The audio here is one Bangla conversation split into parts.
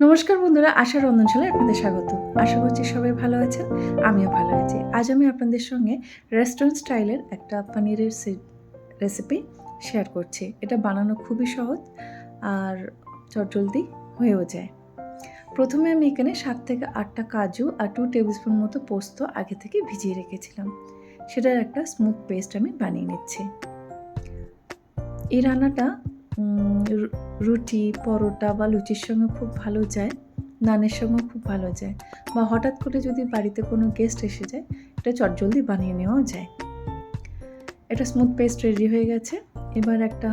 নমস্কার বন্ধুরা, আশা রন্ধনশালায় আপনাদের স্বাগত। আশা করছি সবাই ভালো আছেন, আমিও ভালো আছি। আজ আমি আপনাদের সঙ্গে রেস্টুরেন্ট স্টাইলের একটা পনিরের রেসিপি শেয়ার করছি। এটা বানানো খুবই সহজ আর চটজলদি হয়েও যায়। প্রথমে আমি এখানে সাত থেকে আটটা কাজু আর টু টেবিল স্পুন মতো পোস্ত আগে থেকে ভিজিয়ে রেখেছিলাম। সেটার একটা স্মুথ পেস্ট আমি বানিয়ে নিচ্ছি। এই রান্নাটা রুটি, পরোটা বা লুচির সঙ্গে খুব ভালো যায়, নানের সঙ্গেও খুব ভালো যায় বা হঠাৎ করে যদি বাড়িতে কোনো গেস্ট এসে যায়, এটা চটজলদি বানিয়ে নেওয়াও যায়। এটা স্মুথ পেস্ট রেডি হয়ে গেছে, এবার একটা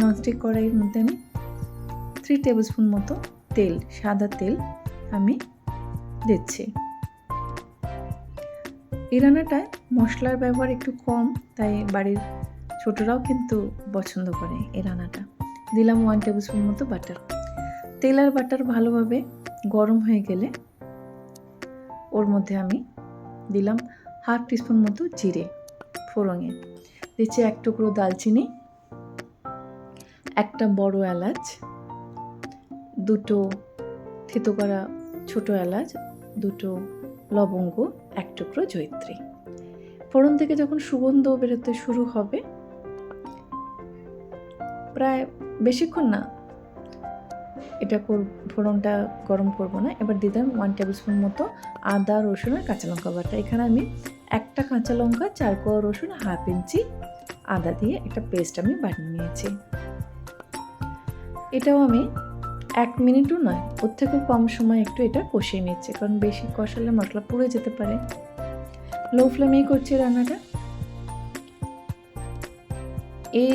ননস্টিক কড়াইয়ের মধ্যে আমি থ্রি টেবিল স্পুন মতো তেল, সাদা তেল আমি দিচ্ছি। এই রান্নাটায় মশলার ব্যবহার একটু কম, তাই বাড়ির ছোটরাও কিন্তু পছন্দ করে এই রান্নাটা। দিলাম ওয়ান টেবিল স্পুন মতো বাটার তেল আর বাটার ভালোভাবে গরম হয়ে গেলে ওর মধ্যে আমি দিলাম হাফ টিস্পুন মতো জিরে ফোড়ঙে দিচ্ছি এক টুকরো দালচিনি, একটা বড় এলাচ, দুটো থেতো করা ছোট এলাচ, দুটো লবঙ্গ, এক টুকরো জয়িত্রী। ফোড়ন থেকে যখন সুগন্ধ বেরোতে শুরু হবে, প্রায় বেশিক্ষণ না। এটা ফোড়নটা গরম করব না। এবার দিলাম ওয়ান টেবিল স্পুন মতো আদা, রসুন আর কাঁচা লঙ্কা বাটা। এখানে আমি একটা কাঁচা লঙ্কা, চার কোয়া রসুন হাফ ইঞ্চি আদা দিয়ে একটা পেস্ট আমি বানিয়ে নিয়েছি। এটাও আমি এক মিনিটও নয়, ওর থেকেও কম সময় একটু এটা কষিয়ে নিচ্ছে, কারণ বেশি কষালে মশলা পুড়ে যেতে পারে। লো ফ্লেমেই করছি রান্নাটা। এই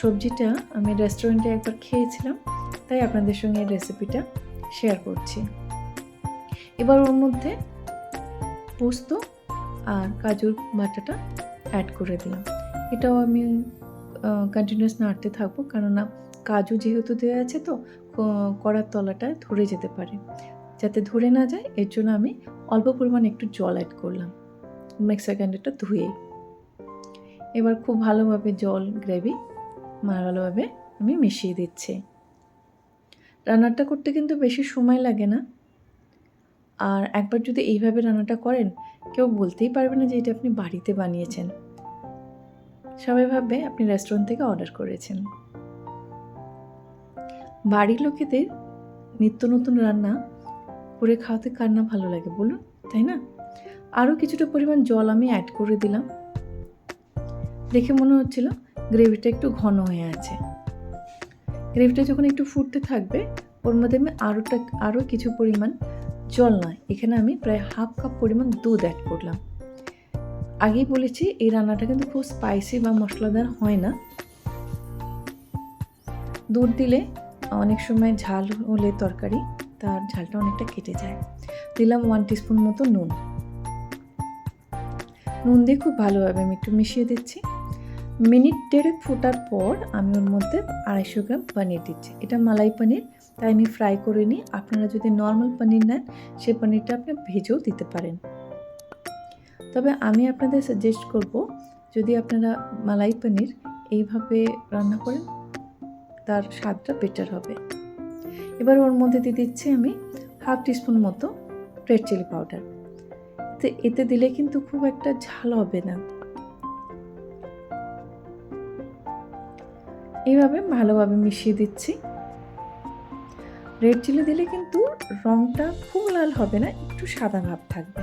সবজিটা আমি রেস্টুরেন্টে একবার খেয়েছিলাম, তাই আপনাদের সঙ্গে এই রেসিপিটা শেয়ার করছি। এবার ওর মধ্যে পোস্ত আর কাজুর বাটাটা অ্যাড করে দিলাম। এটাও আমি কন্টিনিউয়াস নাড়তে থাকব, কেননা কাজু যেহেতু দেওয়া আছে তো কড়ার তলাটায় ধরে যেতে পারে। যাতে ধরে না যায়, এর জন্য আমি অল্প পরিমাণ একটু জল অ্যাড করলাম। মিক্সার গ্রাইন্ডারটা ধুয়েই। এবার খুব ভালোভাবে জল গ্রেভি ভালোভাবে আমি মিশিয়ে দিচ্ছি। রান্নাটা করতে কিন্তু বেশি সময় লাগে না। আর একবার যদি এইভাবে রান্নাটা করেন, কেউ বলতেই পারবে না যে এটা আপনি বাড়িতে বানিয়েছেন। সবাই ভাববে আপনি রেস্টুরেন্ট থেকে অর্ডার করেছেন। বাড়ির লোকেদের নিত্য নতুন রান্না করে খাওয়াতে কার না ভালো লাগে বলুন, তাই না? আরও কিছুটা পরিমাণ জল আমি অ্যাড করে দিলাম। দেখে মনে হচ্ছিল গ্রেভিটা একটু ঘন হয়ে আছে। গ্রেভিটা যখন একটু ফুটতে থাকবে, ওর মধ্যে আমি আরোটা আরও কিছু পরিমাণ জল নয়, এখানে আমি প্রায় হাফ কাপ পরিমাণ দুধ অ্যাড করলাম। আগেই বলেছি, এই রান্নাটা কিন্তু খুব স্পাইসি বা মশলাদার হয় না। দুধ দিলে অনেক সময় ঝাল হলে তরকারি, তার ঝালটা অনেকটা কেটে যায়। দিলাম ওয়ান টিস্পুন মতো নুন। নুন দিয়ে খুব ভালোভাবে আমি একটু মিশিয়ে দিচ্ছি। মিনিট দেড়েক ফোটার পর আমি ওর মধ্যে আড়াইশো গ্রাম পনির দিচ্ছি। এটা মালাই পনির, তাই আমি ফ্রাই করে নিই। আপনারা যদি নর্মাল পনির নেন, সে পনিরটা আপনি ভেজেও দিতে পারেন। তবে আমি আপনাদের সাজেস্ট করব, যদি আপনারা মালাই পনির এইভাবে রান্না করেন, তার স্বাদটা বেটার হবে। এবার ওর মধ্যে দিয়ে দিচ্ছি আমি হাফ টিস্পুন মতো রেড চিলি পাউডার তো এতে দিলে কিন্তু খুব একটা ঝাল হবে না। এইভাবে ভালোভাবে মিশিয়ে দিচ্ছি। রেড চিলি দিলে কিন্তু রঙটা খুব লাল হবে না, একটু সাদা ভাব থাকবে।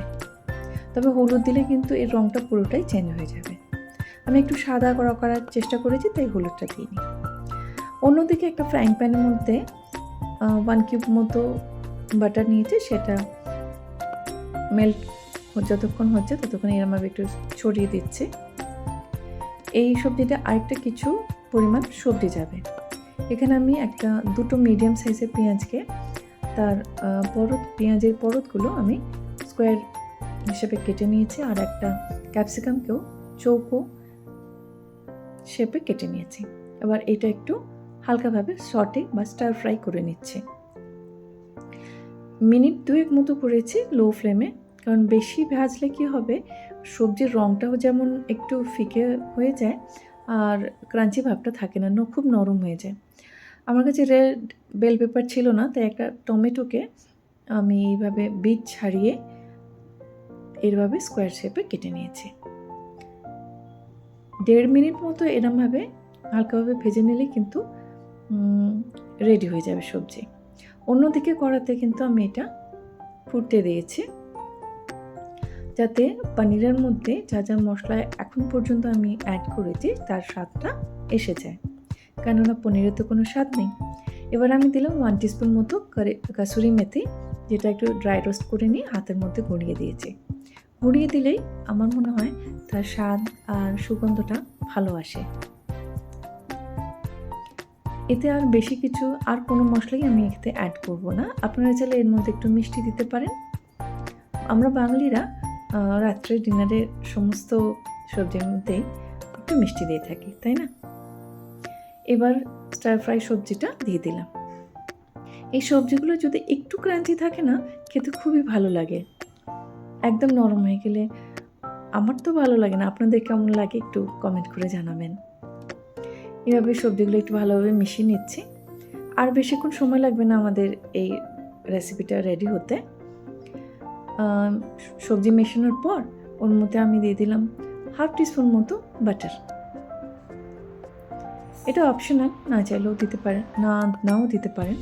তবে হলুদ দিলে কিন্তু এর রঙটা পুরোটাই চেঞ্জ হয়ে যাবে। আমি একটু সাদা করা করার চেষ্টা করেছি, তাই হলুদটা দিইনি। অন্যদিকে একটা ফ্রাইং প্যানের মধ্যে ওয়ান কিউব মতো বাটার নিয়েছি, সেটা মেল্ট যতক্ষণ হচ্ছে ততক্ষণ এরম একটু ছড়িয়ে দিচ্ছি। এই সবজিতে আরেকটা কিছু পরিমাণ সবজি যাবে। এখানে আমি একটা দুটো মিডিয়াম সাইজের পেঁয়াজকে, তার পরত, পেঁয়াজের পরতগুলো আমি স্কোয়ার হিসেবে কেটে নিয়েছি আর একটা ক্যাপসিকামকেও চৌকো শেপে কেটে নিয়েছি। এবার এটা একটু হালকাভাবে শর্টে বা স্টার ফ্রাই করে নিচ্ছি। মিনিট দুয়েক মতো করেছি লো ফ্লেমে কারণ বেশি ভাজলে কি হবে? সবজির রঙটাও যেমন একটু ফিকে হয়ে যায়, আর ক্রাঞ্চি ভাবটা থাকে না খুব নরম হয়ে যায়। আমার কাছে রেড বেল পেপার ছিল না, তাই একটা টমেটোকে আমি এইভাবে বীজ ছাড়িয়ে এরভাবে স্কোয়ার শেপে কেটে নিয়েছি। দেড় মিনিট মতো এরমভাবে হালকাভাবে ভেজে নিলে কিন্তু রেডি হয়ে যাবে সবজি। অন্যদিকে করাতে কিন্তু আমি এটা ফুটতে দিয়েছি। যাতে পনিরের মধ্যে যা যা মশলা এখন পর্যন্ত আমি অ্যাড করেছি, তার স্বাদটা এসে যায় কেননা পনিরের তো কোনো স্বাদ নেই। এবার আমি দিলাম ওয়ান টিস্পুন মতো কাসুরি মেথি, যেটা একটু ড্রাই রোস্ট করে নিয়ে হাতের মধ্যে গড়িয়ে দিয়েছি। গড়িয়ে দিলেই আমার মনে হয় তার স্বাদ আর সুগন্ধটা ভালো আসে। এতে আর বেশি কিছু আর কোনো মশলাই আমি এতে অ্যাড করব না। আপনারা চাইলে এর মধ্যে একটু মিষ্টি দিতে পারেন। আমরা বাঙালিরা রাত্রে ডিনারের সমস্ত সবজির মধ্যেই একটু মিষ্টি দিয়ে থাকি, তাই না? এবার স্টার ফ্রাই সবজিটা দিয়ে দিলাম। এই সবজিগুলো যদি একটু ক্রাঞ্চি থাকে না, খেতে খুবই ভালো লাগে। একদম নরম হয়ে গেলে আমার তো ভালো লাগে না। আপনাদের কেমন লাগে একটু কমেন্ট করে জানাবেন। এভাবে সবজিগুলো একটু ভালোভাবে মিশিয়ে নিচ্ছি। আর বেশিক্ষণ সময় লাগবে না আমাদের এই রেসিপিটা রেডি হতে। সবজি মেশানোর পর ওর মধ্যে আমি দিয়ে দিলাম হাফ টিস্পুন মতো বাটার। এটা অপশনাল না চাইলেও দিতে পারেন, না, নাও দিতে পারেন।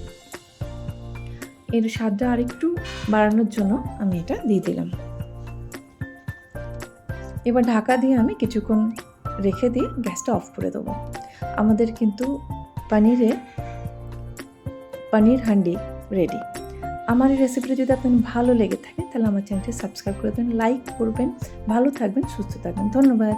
এর স্বাদটা আরেকটু বাড়ানোর জন্য আমি এটা দিয়ে দিলাম। এবার ঢাকা দিয়ে আমি কিছুক্ষণ রেখে দিয়ে গ্যাসটা অফ করে দেবো। আমাদের কিন্তু পানিরে, পানির হান্ডি রেডি। আমার এই রেসিপিটা যদি আপনার ভালো লেগে থাকে, তাহলে আমার চ্যানেলটি সাবস্ক্রাইব করে দেবেন লাইক করবেন, ভালো থাকবেন, সুস্থ থাকবেন। ধন্যবাদ।